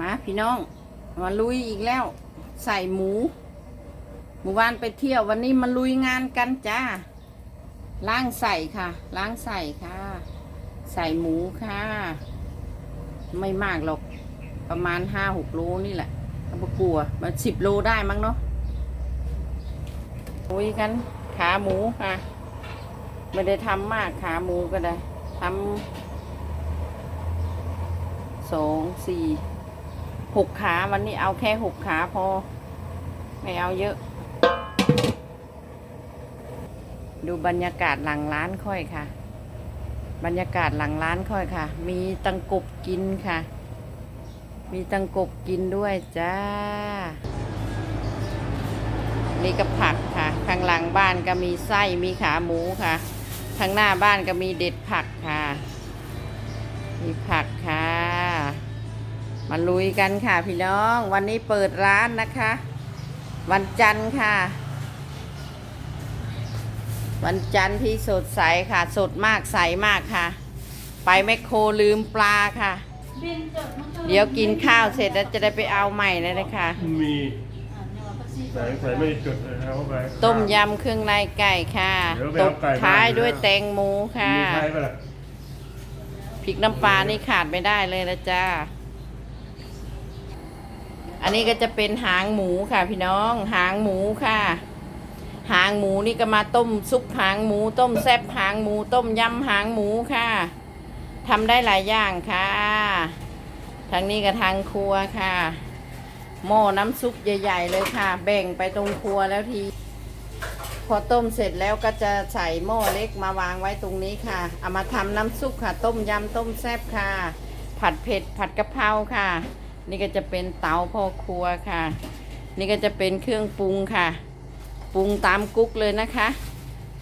มาพี่น้องมาลุยอีกแล้ว ใส่หมูหมู่บ้านไปเที่ยววันนี้มาลุยงานกันจ้าล้างใส่ค่ะ ล้างใส่ค่ะ ใส่หมูค่ะ ไม่มากหรอกประมาณห้าหกโลนี่แหละเอาไปกลัวมันสิบโลได้มั้งเนาะลุยกันขาหมูค่ะ ไม่ได้ทำมากขาหมูก็ได้ทำสองสี่ หกขาวันนี้เอาแค่หกขาพอ ไม่เอาเยอะ ดูบรรยากาศหลังร้านค่อยค่ะ บรรยากาศหลังร้านค่อยค่ะ มีตังกบกินค่ะ มีตังกบกินด้วยจ้านี่ก็ผักค่ะ ข้างหลังบ้านก็มีไส้มีขาหมูค่ะ ข้างหน้าบ้านก็มีเด็ดผักค่ะ มีผัก มาลุยกันค่ะพี่น้อง วันนี้เปิดร้านนะคะ วันจันทร์ค่ะ วันจันทร์ที่สดใสค่ะ สดมากใสมากค่ะ ไปแมคโครลืมปลาค่ะ เดี๋ยวกินข้าวเสร็จแล้วจะได้ไปเอาใหม่เลยนะคะมีใส่ใส่ไม่จดเลยนะเข้าไปต้มยำเครื่องในไก่ค่ะเดี๋ยวไปตเอาบไก่มาท้ายเดี๋ยวด้วยแตงโมค่ะมีใช่ปะล่ะพริกน้ำปลานี่ขาดไม่ได้เลยนะจ้า อันนี้ก็จะเป็นหางหมูค่ะ พี่น้องหางหมูค่ะ หางหมูนี่ก็มาต้มซุปหางหมู ต้มแซ่บหางหมู ต้มยำหางหมูค่ะทำได้หลายอย่างค่ะ ทางนี้ก็ทางครัวค่ะ หม้อน้ำซุปใหญ่ ๆ เลยค่ะ แบ่งไปตรงครัวแล้วทีพอต้มเสร็จแล้วก็จะใส่หม้อเล็กมาวางไว้ตรงนี้ค่ะ เอามาทำน้ำซุปค่ะ ต้มยำต้มแซ่บค่ะ ผัดเผ็ดผัดกะเพราค่ะ นี่ก็จะเป็นเตาพ่อครัวค่ะ นี่ก็จะเป็นเครื่องปรุงค่ะ ปรุงตามกุ๊กเลยนะคะ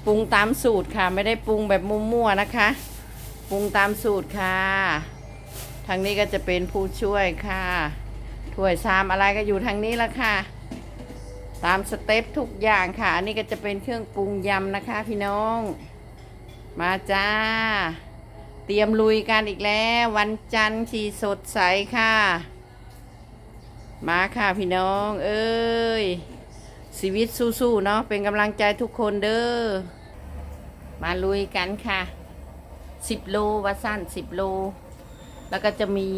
ปรุงตามสูตรค่ะ ไม่ได้ปรุงแบบมั่วๆนะคะ ปรุงตามสูตรค่ะทางนี้ก็จะเป็นผู้ช่วยค่ะถ้วยชามอะไรก็อยู่ทางนี้ละค่ะ ตามสเต็ปทุกอย่างค่ะ อันนี้ก็จะเป็นเครื่องปรุงยำนะคะ พี่น้อง มาจ้า เตรียมลุยกันอีกแล้ว วันจันทร์ชีสดใสค่ะ มาค่ะพี่น้อง เอ้ยชีวิตสู้ๆเนาะเป็นกำลังใจทุกคนเด้อมาลุยกันค่ะสิบโลวัดสั้นสิบโล แล้วก็จะมี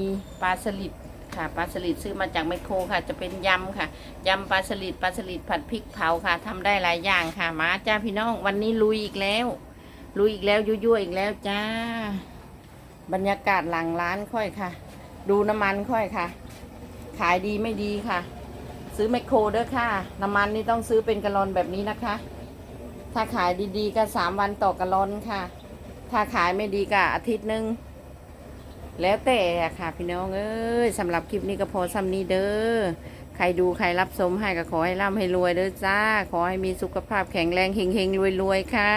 ปลาสลิดค่ะปลาสลิดซื้อมาจากไมโครค่ะ จะเป็นยำค่ะยำปลาสลิดปลาสลิดผัดพริกเผาค่ะทำได้หลายอย่างค่ะ มาจ้าพี่น้อง วันนี้ลุยอีกแล้ว ลุยอีกแล้วยั่วๆอีกแล้วจ้า บรรยากาศหลังร้านค่อยค่ะ ดูน้ำมันค่อยค่ะ ขายดีไม่ดีค่ะ ซื้อไมคโครเด้อค่ะ น้ำมันนี่ต้องซื้อเป็นกะลอนแบบนี้นะคะ ถ้าขายดีๆก็สามวันต่อกะลอนค่ะ ถ้าขายไม่ดีก็อาทิตย์หนึ่งแล้วแต่ค่ะพี่น้องเอ้ยสำหรับคลิปนี้ก็พอซ้ำนี้เด้อใครดูใครรับชมให้ก็ขอให้ร่ำให้รวยเด้อจ้า ขอให้มีสุขภาพแข็งแรงเฮงๆรวยๆค่ะ